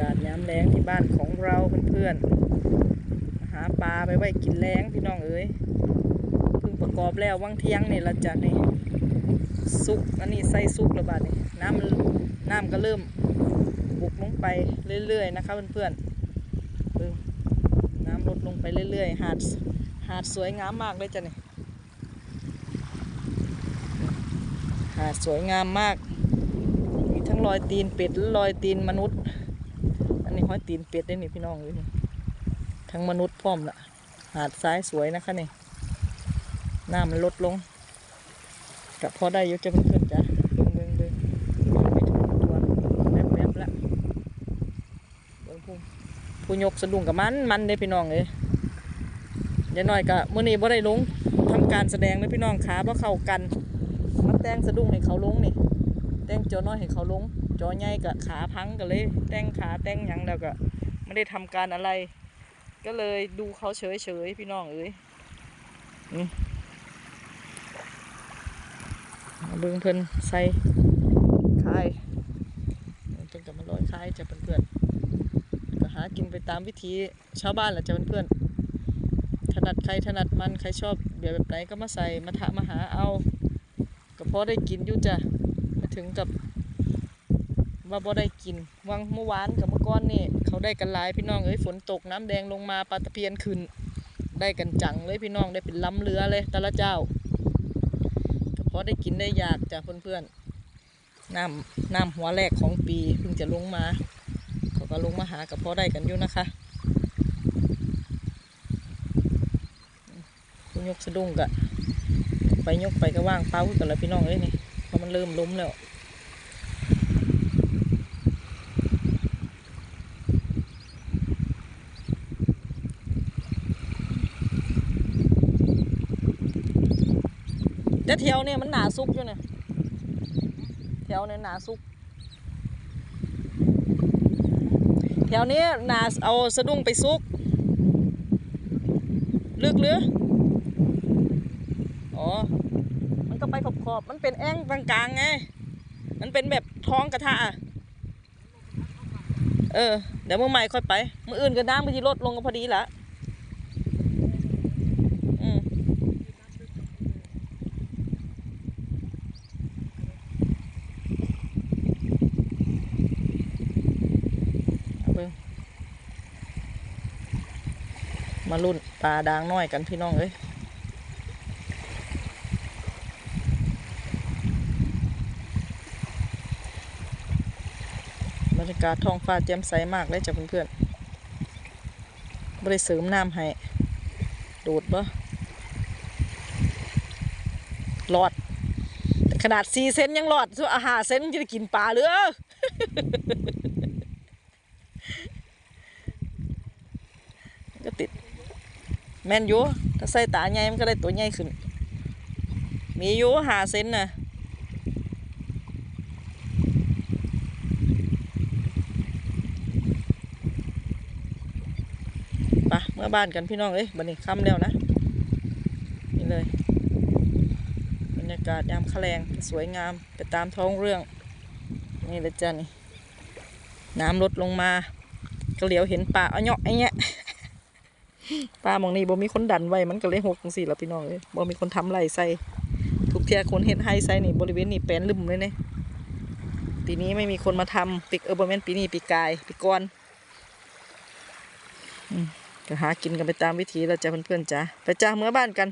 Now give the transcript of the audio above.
ากาศย้ำแรงที่บ้านของเราเพื่อนๆหาปลาไปไว้กินแรงพี่น้องเอ้ยเพิ่งประกอบแล้ววังเที่ยงนี่ละจ้ะนี่ซุกอันนี้ใส่ซุกแล้วบาดนี่น้ำมันน้ำก็เริ่มบุกลงไปเรื่อยๆนะคะเพื่อนๆเบิ่งน้ำลดลงไปเรื่อยๆหาดหาดสวยงามมากเลยจ้ะนี่หาดสวยงามมาก มีทั้งรอยตีนเป็ดละรอยตีนมนุษย์ อันนี้ห้อยตีนเป็ดได้นี่พี่น้องเลยนี่ทั้งมนุษย์พร้อมละหาดซ้ายสวยนะคะนี่น้ามันลดลงกับพอได้ยู่จะเพื่อนๆจ้ะเบิ่งเบิ่งเบิ่งไม่ถึงตัวแวบแวบละเบิ่งผู้ผู้ยกสะดุ้งกับมันมันเด้พี่น้องเลยเดี๋ยวหน่อยกะมื้อนี้บ่ได้ลงทำการแสดงเลยพี่น้องขาเพราะเข้ากันมาแต่งสะดุ้งให้เขาลงนี่ แต่งจอน้อยให้เขาลง จอใหญ่กับขาพังก็เลย แต่งขาแต่งหยังแล้วก็ไม่ได้ทำการอะไร ก็เลยดูเขาเฉยเฉยๆพี่น้องเอ้ยนี่เอาเบิ่งเพิ่นใส่คายเพิ่นกับมาลอยคายจะเพื่อนๆก็หากินไปตามวิธีชาวบ้านแหละจะเพื่อนๆถนัดใครถนัดมันใครชอบแบบแบบไหนก็มาใส่มาทะมาหาเอาก็พอได้กินอยู่จ้ะมา ถึงกับ ว่าบ่ได้กินวังเมื่อวานกับเมื่อก่อนนี่เขาได้กันหลายพี่น้องเอ้ยฝนตกน้ำแดงลงมาปลาตะเพียนขึ้น ได้กันจังเลยพี่น้องได้เป็นล้ำเรือเลยแต่ละเจ้าก็พอได้กินได้อยากจ้ะเพื่อนๆน้ำน้ำหัวแรกของปีเพิ่งจะลงมา เขาก็ลงมาหากับพอได้กันอยู่นะคะคุณยกสะดุ้งกะไปยกไปก็ว่างเป้ากันแล้วพี่น้องเอ้ยนี่ มันเริ่มล้มแล้วแต่แถวเนี่ยมันหนาซุกอยู่เนี่ยแถวเนี่ยหนาซุกแถวนี้หนาเอาสะดุ้งไปซุกลึกหรืออ๋อ ก็ไปขอบขอบมันเป็นแอ่งกลางๆไง มันเป็นแบบท้องกระทะเออ เดี๋ยวมื่อใหม่ค่อยไป มื่ออื่นก็น้ำมันจะลดลงก็พอดีละมาเบิ่งมาลุ่นปลาดางน้อยกันพี่น้องเอ้ย บรรยากาศท้องฟ้าแจ่มใสมากเลยจ้ะเพื่อนๆบริเสริมน้ำให้ โดดบ่หลอด ขนาดสี่เซนยังหลอดส่วนอาหารเซนจะได้กินปลาหรือก็ติด แม่นอยู่ถ้าใส่ตาใหญ่มันก็ได้ตัวใหญ่ขึ้น มีอยู่หาเซนน่ะ บ้านกันพี่น้องเอ้ยบันนี้ค่ำแล้วนะ นี่เลย บรรยากาศยามแคลงสวยงามไปตามท้องเรื่อง นี่เลยจ้ะนี่ น้ำลดลงมาก็เหลียวเห็นป่าเอาเนาะไอ้เนี้ยป่ามองนี้บ่มีคนดันไว้มันก็เลยหกจังสี่ละพี่น้องเอ้ยบ่มีคนทำไรใส่ทุกเที่ยคนเห็ดให้ใส่นี่บริเวณนี่แปลนลืมเลยเนี่ยปีนี้ไม่มีคนมาทำปีเออบ่แมนปีนี้ปีกายปีก่อน ก็หากินกันไปตามวิธีเราจะเพื่อนๆจ้าไปจ้าเมื่อบ้านกัน